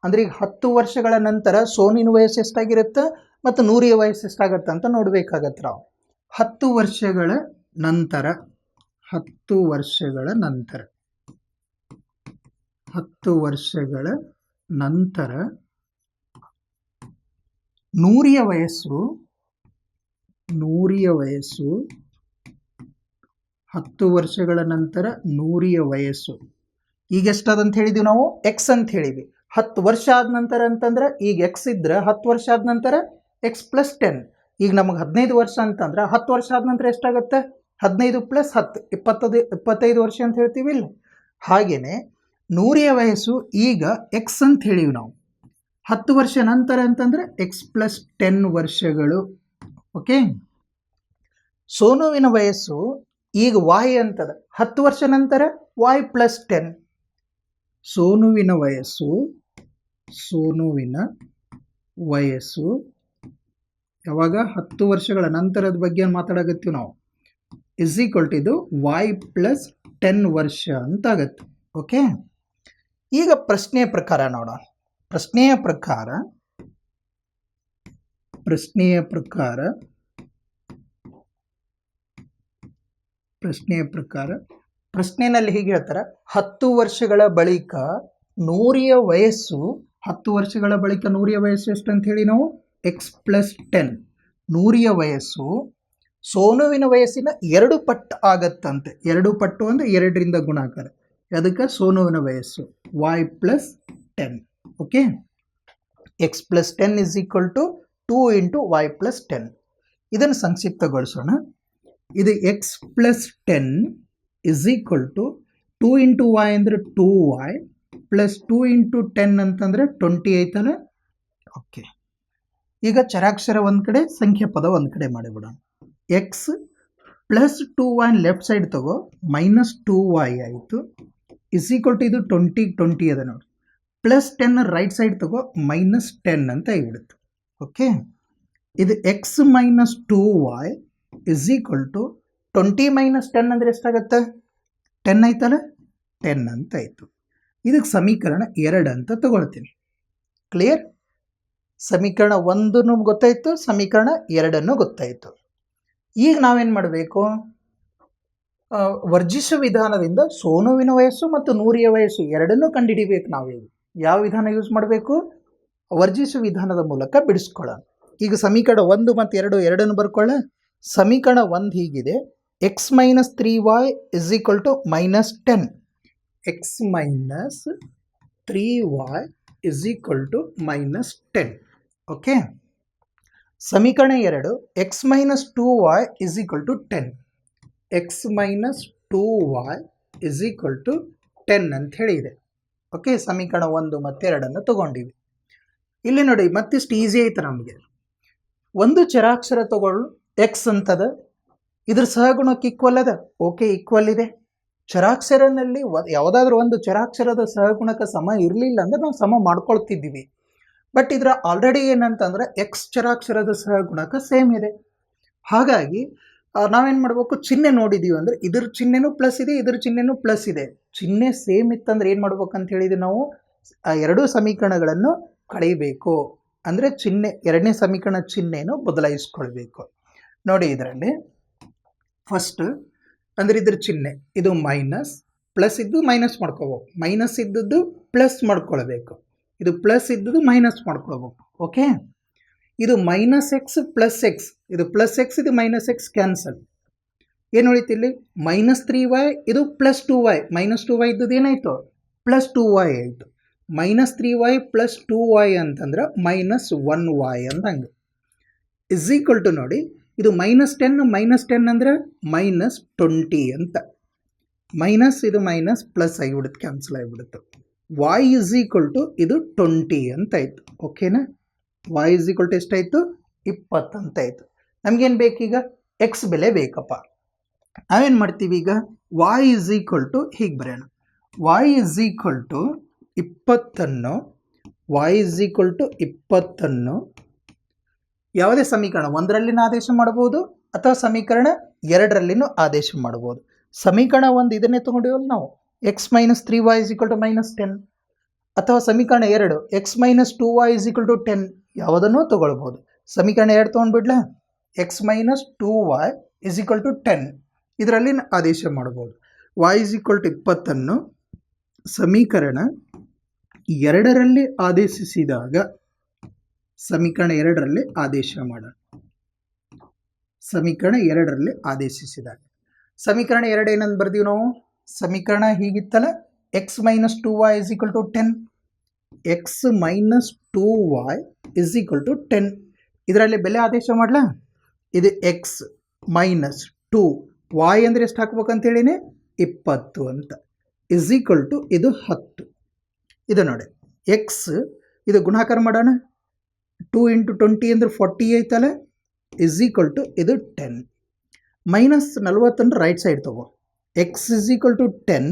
ಅಂದ್ರೆ ಈಗ ಹತ್ತು ವರ್ಷಗಳ ನಂತರ ಸೋನಿನ ವಯಸ್ಸು ಎಷ್ಟಾಗಿರುತ್ತೆ ಮತ್ತು ನೂರಿಯ ವಯಸ್ಸು ಎಷ್ಟಾಗತ್ತೆ ಅಂತ ನೋಡಬೇಕಾಗತ್ತೆ ನಾವು. ಹತ್ತು ವರ್ಷಗಳ ನಂತರ, ಹತ್ತು ವರ್ಷಗಳ ನಂತರ, ಹತ್ತು ವರ್ಷಗಳ ನಂತರ ನೂರಿಯ ವಯಸ್ಸು ನೂರಿಯ ವಯಸ್ಸು, ಹತ್ತು ವರ್ಷಗಳ ನಂತರ ನೂರಿಯ ವಯಸ್ಸು. ಈಗ ಎಷ್ಟದಂತ ಹೇಳಿದ್ವಿ ನಾವು? ಎಕ್ಸ್ ಅಂತ ಹೇಳಿವಿ ಹತ್ತು ವರ್ಷ ಆದ ನಂತರ ಅಂತಂದ್ರೆ, ಈಗ ಎಕ್ಸ್ ಇದ್ರೆ ಹತ್ತು ವರ್ಷ ಆದ ನಂತರ ಎಕ್ಸ್ ಪ್ಲಸ್ ಟೆನ್ ಈಗ ನಮಗೆ ಹದಿನೈದು ವರ್ಷ ಅಂತಂದ್ರೆ, ಹತ್ತು ವರ್ಷ ಆದ ನಂತರ ಎಷ್ಟಾಗುತ್ತೆ? ಹದಿನೈದು ಪ್ಲಸ್ ಹತ್ತು. ಇಪ್ಪತ್ತದು, ಇಪ್ಪತ್ತೈದು ವರ್ಷ ಅಂತ ಹೇಳ್ತೀವಿ ಇಲ್ಲ? ಹಾಗೆಯೇ ನೂರಿಯ ವಯಸ್ಸು ಈಗ ಎಕ್ಸ್ ಅಂತ ಹೇಳಿವಿ ನಾವು. ಹತ್ತು ವರ್ಷ ನಂತರ ಅಂತಂದ್ರೆ ಎಕ್ಸ್ ಪ್ಲಸ್ ಟೆನ್ ವರ್ಷಗಳು. ಓಕೆ ಸೋನುವಿನ ವಯಸ್ಸು ಈಗ ವಾಯ್ ಅಂತದ. ಹತ್ತು ವರ್ಷ ನಂತರ ವಾಯ್ ಪ್ಲಸ್ ಟೆನ್ ಸೋನುವಿನ ವಯಸ್ಸು ಸೋನುವಿನ ವಯಸ್ಸು. ಯಾವಾಗ? ಹತ್ತು ವರ್ಷಗಳ ನಂತರದ ಬಗ್ಗೆ ಮಾತಾಡಕತ್ತೀವಿ ನಾವು. ಇಸ್ ಈಕ್ವಲ್ ಟು ಇದು ವೈ ಪ್ಲಸ್ ಟೆನ್ ವರ್ಷ ಅಂತ ಆಗತ್ತೆ ಓಕೆ ಈಗ ಪ್ರಶ್ನೆಯ ಪ್ರಕಾರ ನೋಡೋಣ. ಪ್ರಶ್ನೆಯ ಪ್ರಕಾರ ಪ್ರಶ್ನೆಯ ಪ್ರಕಾರ ಪ್ರಶ್ನೆಯ ಪ್ರಕಾರ ಪ್ರಶ್ನೆಯಲ್ಲಿ ಹೀಗೆ ಹೇಳ್ತಾರೆ, ಹತ್ತು ವರ್ಷಗಳ ಬಳಿಕ ನೂರಿಯ ವಯಸ್ಸು, ಹತ್ತು ವರ್ಷಗಳ ಬಳಿಕ ನೂರಿಯ ವಯಸ್ಸು ಎಷ್ಟು ಅಂತ ಹೇಳಿ ನಾವು? ಎಕ್ಸ್ ಪ್ಲಸ್ ಟೆನ್ ನೂರಿಯ ವಯಸ್ಸು, ಸೋನುವಿನ ವಯಸ್ಸಿನ ಎರಡು ಪಟ್ಟು ಆಗತ್ತಂತೆ. ಎರಡು ಪಟ್ಟು ಅಂದರೆ ಎರಡರಿಂದ ಗುಣಾಕಾರ. ಅದಕ್ಕೆ ಸೋನುವಿನ ವಯಸ್ಸು. Y plus ten okay x plus ten is equal to two into y plus ten ಇದನ್ನು ಸಂಕ್ಷಿಪ್ತಗೊಳಿಸೋಣ. ಇದು x plus ten is equal to two into y ಅಂದರೆ two y plus two into ten ಅಂತಂದರೆ ಟ್ವೆಂಟಿ ಐತಲ್ಲ okay ಈಗ ಚರಾಕ್ಷರ ಒಂದು ಕಡೆ ಸಂಖ್ಯೆ ಪದ ಒಂದು ಕಡೆ ಮಾಡಿಬಿಡೋಣ. X plus two y left side ತಗೋ ಮೈನಸ್ ಟೂ ವಾಯ್ ಆಯಿತು. ಇಸ್ ಈಕ್ವಲ್ ಟು ಇದು ಟ್ವೆಂಟಿ ಟ್ವೆಂಟಿ ಅದ ನೋಡಿ. ಪ್ಲಸ್ ಟೆನ್ ರೈಟ್ ಸೈಡ್ ತಗೋ ಮೈನಸ್ ಟೆನ್ ಅಂತ ಆಗಿಬಿಡುತ್ತೆ ಓಕೆ ಇದು x minus two y is equal to twenty minus ten ಅಂದರೆ ಎಷ್ಟಾಗತ್ತೆ? ಟೆನ್ ಆಯ್ತಲ್ಲ? ಟೆನ್ ಅಂತ ಆಯಿತು. ಇದಕ್ಕೆ ಸಮೀಕರಣ ಎರಡು ಅಂತ ತಗೊಳ್ತೀನಿ. ಕ್ಲಿಯರ್ ಸಮೀಕರಣ ಒಂದನ್ನು ಗೊತ್ತಾಯಿತು, ಸಮೀಕರಣ ಎರಡನ್ನು ಗೊತ್ತಾಯಿತು. ಈಗ ನಾವೇನು ಮಾಡಬೇಕು? ವರ್ಜಿಸುವ ವಿಧಾನದಿಂದ ಸೋನುವಿನ ವಯಸ್ಸು ಮತ್ತು ನೂರಿಯ ವಯಸ್ಸು ಎರಡನ್ನೂ ಕಂಡುಹಿಡಿಬೇಕು ನಾವೀಗ ಯಾವ ವಿಧಾನ ಯೂಸ್ ಮಾಡಬೇಕು? ವರ್ಜಿಸುವ ವಿಧಾನದ ಮೂಲಕ ಬಿಡಿಸ್ಕೊಳ್ಳೋಣ. ಈಗ ಸಮೀಕರಣ ಒಂದು ಮತ್ತು ಎರಡು, ಎರಡನ್ನು ಬರ್ಕೊಳ್ಳ ಸಮೀಕರಣ ಒಂದು ಹೀಗಿದೆ. X minus three y is equal to minus ten x minus three y is equal to minus ten okay ಸಮೀಕರಣ ಎರಡು x minus two y is equal to ten x minus two y is equal to ten ಅಂತ ಹೇಳಿದೆ. Okay ಸಮೀಕರಣ ಒಂದು ಮತ್ತು ಎರಡನ್ನು ತಗೊಂಡಿವಿ. ಇಲ್ಲಿ ನೋಡಿ ಮತ್ತಿಷ್ಟು ಈಸಿ ಆಯ್ತು ನಮಗೆ. ಒಂದು ಚರಾಕ್ಷರ ತಗೊಳ್ಳು ಎಕ್ಸ್ ಅಂತದ ಇದ್ರ ಸಹಗುಣಕ್ಕೆ ಈಕ್ವಲ್ ಅದ. ಓಕೆ ಈಕ್ವಲ್ ಇದೆ. ಚರಾಕ್ಷರನಲ್ಲಿ ಯಾವುದಾದ್ರೂ ಒಂದು ಚರಾಕ್ಷರದ ಸಹಗುಣಕ ಸಮ ಇರಲಿಲ್ಲ ಅಂದ್ರೆ ನಾವು ಸಮ ಮಾಡ್ಕೊಳ್ತಿದ್ದೀವಿ. ಬಟ್ ಇದರ ಆಲ್ರೆಡಿ ಏನಂತಂದ್ರೆ ಎಕ್ಸ್ ಚರಾಕ್ಷರದ ಸಹಗುಣಕ ಸೇಮ್ ಇದೆ. ಹಾಗಾಗಿ ನಾವೇನು ಮಾಡಬೇಕು? ಚಿಹ್ನೆ ನೋಡಿದ್ದೀವಿ ಅಂದರೆ ಇದ್ರ ಚಿಹ್ನೆನೂ ಪ್ಲಸ್ ಇದೆ, ಇದ್ರ ಚಿಹ್ನೆನೂ ಪ್ಲಸ್ ಇದೆ. ಚಿಹ್ನೆ ಸೇಮ್ ಇತ್ತಂದ್ರೆ ಏನು ಮಾಡ್ಬೇಕು ಅಂತ ಹೇಳಿದ್ವಿ ನಾವು? ಆ, ಎರಡೂ ಸಮೀಕರಣಗಳನ್ನು ಕಳೀಬೇಕು ಅಂದರೆ ಚಿಹ್ನೆ, ಎರಡನೇ ಸಮೀಕರಣ ಚಿಹ್ನೆಯನ್ನು ಬದಲಾಯಿಸ್ಕೊಳ್ಬೇಕು. ನೋಡಿ ಇದರಲ್ಲಿ. ಫಸ್ಟ್ ಅಂದರೆ ಇದ್ರ ಚಿಹ್ನೆ. ಇದು ಮೈನಸ್ ಪ್ಲಸ್ ಇದ್ದು ಮೈನಸ್ ಮಾಡ್ಕೋಬೇಕು ಮೈನಸ್ ಇದ್ದದ್ದು ಪ್ಲಸ್ ಮಾಡ್ಕೊಳ್ಬೇಕು. ಇದು ಪ್ಲಸ್ ಇದ್ದದ್ದು ಮೈನಸ್ ಮಾಡ್ಕೊಳ್ಬೇಕು. ಓಕೆ ಇದು ಮೈನಸ್ ಎಕ್ಸ್ ಪ್ಲಸ್ ಎಕ್ಸ್ ಇದು ಪ್ಲಸ್ ಎಕ್ಸ್ ಇದು ಮೈನಸ್ ಎಕ್ಸ್ ಕ್ಯಾನ್ಸಲ್ ಏನು ಉಳಿತು ಮೈನಸ್ ತ್ರೀ ವೈ ಇದು plus two y minus two y ಇದ್ದದ್ದು ಏನಾಯಿತು? ಪ್ಲಸ್ ಟು ವೈ ಆಯಿತು. Minus three y plus two y ಅಂತಂದ್ರೆ ಮೈನಸ್ ಒನ್ ವೈ ಅಂದಂಗೆ ಇಸ್ ಈಕ್ವಲ್ ಟು ನೋಡಿ ಇದು ಮೈನಸ್ ಟೆನ್ ಮೈನಸ್ ಟೆನ್ ಅಂದರೆ ಮೈನಸ್ ಟ್ವೆಂಟಿ ಅಂತ. ಮೈನಸ್ ಇದು ಮೈನಸ್ ಪ್ಲಸ್ ಆಗಿಬಿಡುತ್ತೆ ಕ್ಯಾನ್ಸಲ್ ಆಗಿಬಿಡುತ್ತೆ. ವಾಯ್ ಇಸ್ ಈಕ್ವಲ್ ಟು ಇದು ಟ್ವೆಂಟಿ ಅಂತ ಆಯಿತು. ಓಕೆನಾ ವಾಯ್ ಇಸ್ ಈಕ್ವಲ್ ಟು ಎಷ್ಟಾಯಿತು? ಇಪ್ಪತ್ತು ಅಂತ ಆಯಿತು. ನಮಗೇನು ಬೇಕೀಗ? ಎಕ್ಸ್ ಬೆಲೆ ಬೇಕಪ್ಪ. ನಾವೇನು ಮಾಡ್ತೀವಿ ಈಗ? ವಾಯ್ ಇಸ್ ಈಕ್ವಲ್ ಟು ಹೀಗೆ ಬರೆಯೋಣ. ವಾಯ್ ಇಸ್ ಈಕ್ವಲ್ ಟು ಇಪ್ಪತ್ತನ್ನು ವಾಯ್ ಇಸ್ ಈಕ್ವಲ್ ಟು ಇಪ್ಪತ್ತನ್ನು ಯಾವುದೇ ಸಮೀಕರಣ ಒಂದರಲ್ಲಿನ ಆದೇಶ ಮಾಡಬಹುದು ಅಥವಾ ಸಮೀಕರಣ ಎರಡರಲ್ಲಿನೂ ಆದೇಶ ಮಾಡಬಹುದು. ಸಮೀಕರಣ ಒಂದು ಇದನ್ನೇ ತೊಗೊಂಡಿವಲ್ಲ ನಾವು? X minus three y is equal to minus ten ಅಥವಾ ಸಮೀಕರಣ ಎರಡು x minus two y is equal to ten ಯಾವುದನ್ನೂ ತೊಗೊಳ್ಬೋದು ಸಮೀಕರಣ ಎರಡು ತೊಗೊಂಡ್ಬಿಡ್ಲಾ? X minus two y is equal to ten ಇದರಲ್ಲಿ ಆದೇಶ ಮಾಡ್ಬೋದು ವೈ ಇಸ್ ಈಕ್ವಲ್ ಟು ಇಪ್ಪತ್ತನ್ನು ಸಮೀಕರಣ ಎರಡರಲ್ಲಿ ಆದೇಶಿಸಿದಾಗ ಸಮೀಕರಣ ಎರಡರಲ್ಲಿ ಆದೇಶ ಮಾಡೋಣ. ಸಮೀಕರಣ ಎರಡರಲ್ಲಿ ಆದೇಶಿಸಿದಾಗ. ಸಮೀಕರಣ ಎರಡು ಏನಂತ ಬರ್ದೀವಿ ನಾವು? ಸಮೀಕರಣ ಹೀಗಿತ್ತಲ್ಲ x minus two y is equal to ten x minus two y is equal to ten ಇದರಲ್ಲಿ ಬೆಲೆ ಆದೇಶ ಮಾಡಲಾ? ಇದು ಎಕ್ಸ್ ಮೈನಸ್ ಟು ವಾಯ್ ಅಂದರೆ ಎಷ್ಟು ಹಾಕ್ಬೇಕಂತೇಳಿನೇ ಇಪ್ಪತ್ತು ಅಂತ. ಇಸ್ ಈಕ್ವಲ್ ಟು ಇದು ಹತ್ತು. ಇದು ನೋಡಿ ಎಕ್ಸ್ ಇದು ಗುಣಾಕಾರ ಮಾಡೋಣ. ಟೂ ಇಂಟು ಟ್ವೆಂಟಿ ಅಂದ್ರೆ ಫಾರ್ಟಿ ಐತಲ್ಲ? ಇಸ್ ಈಕ್ವಲ್ ಟು ಇದು ಟೆನ್ ಮೈನಸ್ ನಲ್ವತ್ತನ್ನು ರೈಟ್ ಸೈಡ್ ತಗೋ. X is equal to ten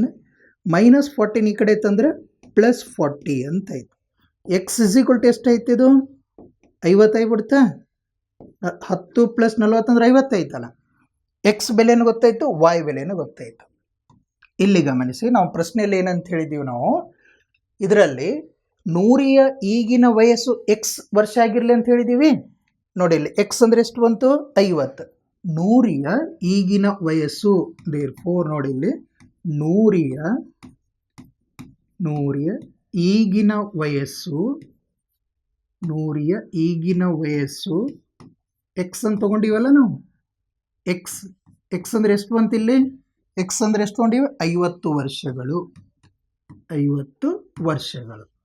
minus ಫಾರ್ಟಿನ್ ಈ ಕಡೆ ತಂದರೆ ಪ್ಲಸ್ ಫಾರ್ಟಿ ಅಂತ ಆಯ್ತು ಎಕ್ಸ್ ಇಸ್ ಈಕ್ವಲ್ ಟು ಎಷ್ಟೈತೆ ಇದು? ಐವತ್ತೈದು ಬಿಡ್ತಾ? ಹತ್ತು ಪ್ಲಸ್ ನಲ್ವತ್ತಂದ್ರೆ ಐವತ್ತೈತಲ್ಲ ಎಕ್ಸ್ ಬೆಲೆನೂ ಗೊತ್ತಾಯಿತು ವಾಯ್ ಬೆಲೆನೂ ಗೊತ್ತಾಯಿತು. ಇಲ್ಲಿ ಗಮನಿಸಿ, ನಾವು ಪ್ರಶ್ನೆಯಲ್ಲಿ ಏನಂತ ಹೇಳಿದ್ದೀವಿ ನಾವು? ಇದರಲ್ಲಿ ನೂರಿಯ ಈಗಿನ ವಯಸ್ಸು ಎಕ್ಸ್ ವರ್ಷ ಆಗಿರಲಿ ಅಂತ ಹೇಳಿದ್ದೀವಿ ನೋಡಿ ಇಲ್ಲಿ ಎಕ್ಸ್ ಅಂದರೆ ಎಷ್ಟು ಬಂತು? ಐವತ್ತು. ನೂರಿಯ ಈಗಿನ ವಯಸ್ಸು ದೇರ್ ಫೋರ್ ನೋಡಿ ಇಲ್ಲಿ, ನೂರಿಯ ನೂರಿಯ ಈಗಿನ ವಯಸ್ಸು, ನೂರಿಯ ಈಗಿನ ವಯಸ್ಸು ಎಕ್ಸ್ ಅಂತ ತೊಗೊಂಡಿವಲ್ಲ ನಾವು? ಎಕ್ಸ್ ಎಕ್ಸ್ ಅಂದರೆ ಎಷ್ಟು ಬಂತು ಇಲ್ಲಿ? ಎಕ್ಸ್ ಅಂದರೆ ಎಷ್ಟು ತೊಗೊಂಡಿವಿ? ಐವತ್ತು ವರ್ಷಗಳು. ಐವತ್ತು ವರ್ಷಗಳು.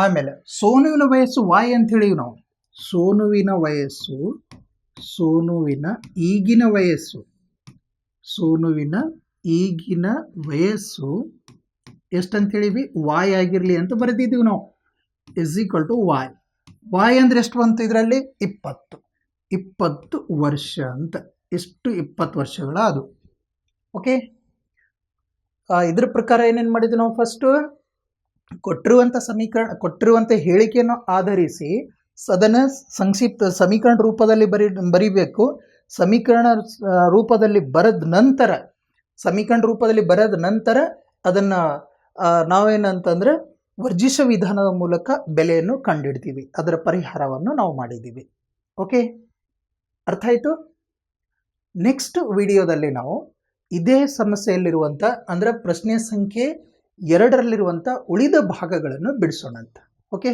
ಆಮೇಲೆ ಸೋನುವಿನ ವಯಸ್ಸು ವಾಯ್ ಅಂತ ಹೇಳಿವಿ ನಾವು. ಸೋನುವಿನ ವಯಸ್ಸು, ಸೋನುವಿನ ಈಗಿನ ವಯಸ್ಸು, ಸೋನುವಿನ ಈಗಿನ ವಯಸ್ಸು ಎಷ್ಟಂತ ಹೇಳಿವಿ? ವಾಯ್ ಆಗಿರಲಿ ಅಂತ ಬರೆದಿದ್ದೀವಿ ನಾವು. Is equal to y y ಅಂದರೆ ಎಷ್ಟು ಅಂತ ಇದರಲ್ಲಿ? ಇಪ್ಪತ್ತು. ಇಪ್ಪತ್ತು ವರ್ಷ ಅಂತ. ಎಷ್ಟು ಇಪ್ಪತ್ತು ವರ್ಷಗಳ ಅದು. ಓಕೆ ಇದ್ರ ಪ್ರಕಾರ ಏನೇನು ಮಾಡಿದ್ವಿ ನಾವು ಫಸ್ಟು ಕೊಟ್ಟಿರುವಂಥ ಸಮೀಕರಣ ಕೊಟ್ಟಿರುವಂಥ ಹೇಳಿಕೆಯನ್ನು ಆಧರಿಸಿ ಅದನ್ನು ಸಂಕ್ಷಿಪ್ತ ಸಮೀಕರಣ ರೂಪದಲ್ಲಿ ಬರಿ, ಬರಿಬೇಕು. ಸಮೀಕರಣ ರೂಪದಲ್ಲಿ ಬರೆದ ನಂತರ, ಸಮೀಕರಣ ರೂಪದಲ್ಲಿ ಬರೆದ ನಂತರ ಅದನ್ನು ನಾವೇನಂತಂದರೆ ವರ್ಜಿಸ ವಿಧಾನದ ಮೂಲಕ ಬೆಲೆಯನ್ನು ಕಂಡುಹಿಡ್ತೀವಿ ಅದರ ಪರಿಹಾರವನ್ನು ನಾವು ಮಾಡಿದ್ದೀವಿ. ಓಕೆ? ಅರ್ಥ ಆಯಿತು? ನೆಕ್ಸ್ಟ್ ವಿಡಿಯೋದಲ್ಲಿ ನಾವು ಇದೇ ಸಮಸ್ಯೆಯಲ್ಲಿರುವಂಥ ಅಂದರೆ ಪ್ರಶ್ನೆ ಸಂಖ್ಯೆ ಎರಡರಲ್ಲಿರುವಂಥ ಉಳಿದ ಭಾಗಗಳನ್ನು ಬಿಡಿಸೋಣ ಅಂತ ಓಕೆ